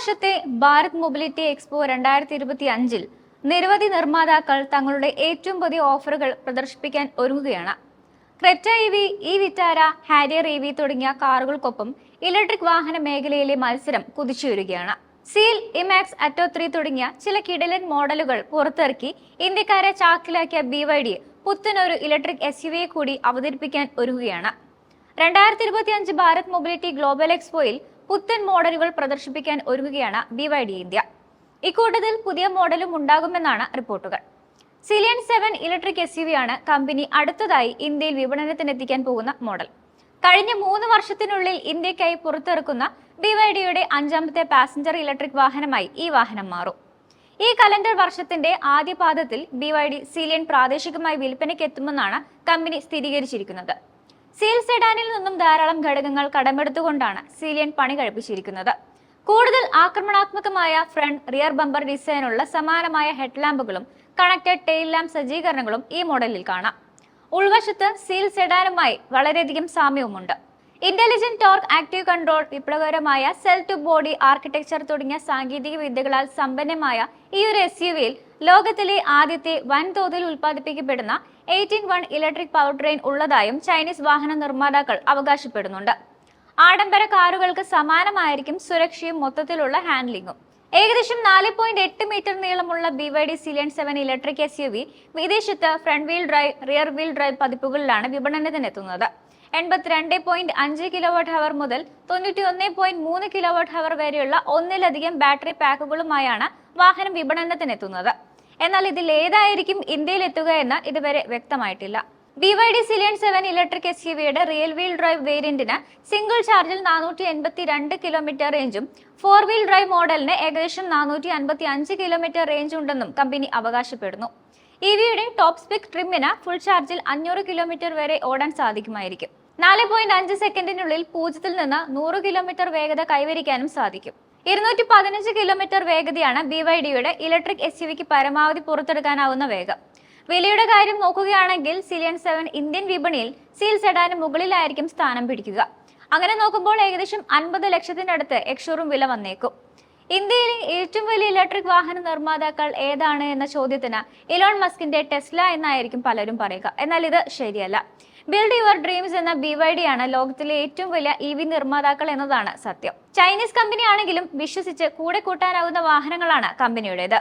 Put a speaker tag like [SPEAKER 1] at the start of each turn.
[SPEAKER 1] വർഷത്തെ Bharat mobility expo രണ്ടായിരത്തി ഇരുപത്തി അഞ്ചിൽ നിരവധി നിർമ്മാതാക്കൾ തങ്ങളുടെ ഏറ്റവും പുതിയ ഓഫറുകൾ പ്രദർശിപ്പിക്കാൻ ഒരുങ്ങുകയാണ്. Creta E V E Vitara Harrier E V തുടങ്ങിയ കാറുകൾക്കൊപ്പം ഇലക്ട്രിക് വാഹന മേഖലയിലെ മത്സരം കുതിച്ചുയരുകയാണ് സീൽ ഇമാക്സ് അറ്റോ ത്രീ തുടങ്ങിയ ചില കിടലൻ മോഡലുകൾ പുറത്തിറക്കി ഇന്ത്യക്കാരെ ചാക്കിലാക്കിയ ബി വൈ ഡി പുത്തനൊരു ഇലക്ട്രിക് എസ് യു വിയെ കൂടി അവതരിപ്പിക്കാൻ ഒരുങ്ങുകയാണ്. രണ്ടായിരത്തി ഇരുപത്തി അഞ്ച് ഭാരത് മൊബിലിറ്റി ഗ്ലോബൽ എക്സ്പോയിൽ പുത്തൻ മോഡലുകൾ പ്രദർശിപ്പിക്കാൻ ഒരുങ്ങുകയാണ് ബി വൈ ഡി ഇന്ത്യ. ഇക്കൂട്ടത്തിൽ പുതിയ മോഡലും ഉണ്ടാകുമെന്നാണ് റിപ്പോർട്ടുകൾ. Sealion seven electric S U company അടുത്തതായി ഇന്ത്യയിൽ വിപണനത്തിനെത്തിക്കാൻ പോകുന്ന മോഡൽ. കഴിഞ്ഞ മൂന്ന് വർഷത്തിനുള്ളിൽ ഇന്ത്യക്കായി പുറത്തിറക്കുന്ന ബി വൈ ഡിയുടെ അഞ്ചാമത്തെ പാസഞ്ചർ ഇലക്ട്രിക് വാഹനമായി ഈ വാഹനം മാറും. ഈ കലണ്ടർ വർഷത്തിന്റെ ആദ്യ പാദത്തിൽ ബി വൈ ഡി സീലിയൻ പ്രാദേശികമായി വിൽപ്പനയ്ക്ക് എത്തുമെന്നാണ് കമ്പനി സ്ഥിരീകരിച്ചിരിക്കുന്നത്. സീൽ സെഡാനിൽ നിന്നും ധാരാളം ഘടകങ്ങൾ കടമെടുത്തുകൊണ്ടാണ് സീലിയൻ പണി കഴിപ്പിച്ചിരിക്കുന്നത്. കൂടുതൽ ആക്രമണാത്മകമായ ഫ്രണ്ട് റിയർ ബമ്പർ ഡിസൈനുള്ള സമാനമായ ഹെഡ്ലാമ്പുകളും കണക്റ്റഡ് ടെയിൽ ലാമ്പ് സജ്ജീകരണങ്ങളും ഈ മോഡലിൽ കാണാം. ഉൾവശത്ത് സീൽ സെഡാനുമായി വളരെയധികം സാമ്യവുമുണ്ട്. ഇന്റലിജന്റ് ടോർക്ക് ആക്റ്റീവ് കൺട്രോൾ വിപ്ലവകരമായ സെൽ ടു ബോഡി ആർക്കിടെക്ചർ തുടങ്ങിയ സാങ്കേതിക വിദ്യകളാൽ സമ്പന്നമായ ഈ ഒരു എസ് യു വിയിൽ ലോകത്തിലെ ആദ്യത്തെ വൻതോതിൽ ഉൽപ്പാദിപ്പിക്കപ്പെടുന്ന eighteen one electric power train ഉള്ളതായും Chinese വാഹന നിർമ്മാതാക്കൾ അവകാശപ്പെടുന്നുണ്ട്. ആഡംബര കാറുകൾക്ക് സമാനമായിരിക്കും സുരക്ഷയും മൊത്തത്തിലുള്ള ഹാൻഡ്ലിംഗും ഏകദേശം നാല് പോയിന്റ് എട്ട് മീറ്റർ നീളമുള്ള B Y D Sealion seven electric S U V വിദേശത്ത് front wheel drive rear wheel drive പതിപ്പുകളിലാണ് വിപണനത്തിനെത്തുന്നത്. എൺപത്തിരണ്ട് പോയിന്റ് അഞ്ച് കിലോവാട്ട് ഹവർ മുതൽ തൊണ്ണൂറ്റി ഒന്ന് പോയിന്റ് മൂന്ന് കിലോവാട്ട് ഹവർ വരെയുള്ള ഒന്നിലധികം ബാറ്ററി പാക്കുകളുമായാണ് വാഹനം വിപണനത്തിനെത്തുന്നത്. എന്നാൽ ഇതിൽ ഏതായിരിക്കും ഇന്ത്യയിൽ എത്തുക എന്ന് ഇതുവരെ വ്യക്തമായിട്ടില്ല. B Y D Sealion seven electric S U വിയുടെ റിയൽ വീൽ ഡ്രൈവ് വേരിയന്റിന് സിംഗിൾ ചാർജിൽ നാനൂറ്റി എൺപത്തി രണ്ട് കിലോമീറ്റർ റേഞ്ചും ഫോർ വീൽ ഡ്രൈവ് മോഡലിന് ഏകദേശം നാനൂറ്റി അൻപത്തി അഞ്ച് കിലോമീറ്റർ റേഞ്ച് ഉണ്ടെന്നും കമ്പനി അവകാശപ്പെടുന്നു ഇ വിയുടെ ടോപ്പ് സ്പിക് ട്രിമ്മിന് ഫുൾ ചാർജിൽ അഞ്ഞൂറ് കിലോമീറ്റർ വരെ ഓടാൻ സാധിക്കുമായിരിക്കും. നാല് പോയിന്റ് അഞ്ച് സെക്കൻഡിനുള്ളിൽ പൂജ്യത്തിൽ നിന്ന് നൂറ് കിലോമീറ്റർ വേഗത കൈവരിക്കാനും സാധിക്കും. ഇരുന്നൂറ്റി പതിനഞ്ച് കിലോമീറ്റർ വേഗതയാണ് ബി വൈ ഡിയുടെ ഇലക്ട്രിക് എസ് യുവിക്ക് പരമാവധി പുറത്തെടുക്കാനാവുന്ന വേഗം. വിലയുടെ കാര്യം നോക്കുകയാണെങ്കിൽ സിലിയൻ സെവൻ ഇന്ത്യൻ വിപണിയിൽ സീൽ സെഡാന് മുകളിലായിരിക്കും സ്ഥാനം പിടിക്കുക. അങ്ങനെ നോക്കുമ്പോൾ ഏകദേശം അൻപത് ലക്ഷത്തിനടുത്ത് എക്ഷോറും വില വന്നേക്കും. ഇന്ത്യയിലെ ഏറ്റവും വലിയ ഇലക്ട്രിക് വാഹന നിർമ്മാതാക്കൾ ഏതാണ് എന്ന ചോദ്യത്തിന് ഇലോൺ മസ്കിന്റെ ടെസ്ല എന്നായിരിക്കും പലരും പറയുക. എന്നാൽ ഇത് ശരിയല്ല. ബിൽഡ് യുവർ ഡ്രീംസ് എന്ന ബി വൈ ഡി ആണ് ലോകത്തിലെ ഏറ്റവും വലിയ ഇ വി നിർമ്മാതാക്കൾ എന്നതാണ് സത്യം. ചൈനീസ് കമ്പനിയാണെങ്കിലും വിശ്വസിച്ച് കൂടെ കൂട്ടാനാവുന്ന വാഹനങ്ങളാണ് കമ്പനിയുടേത്.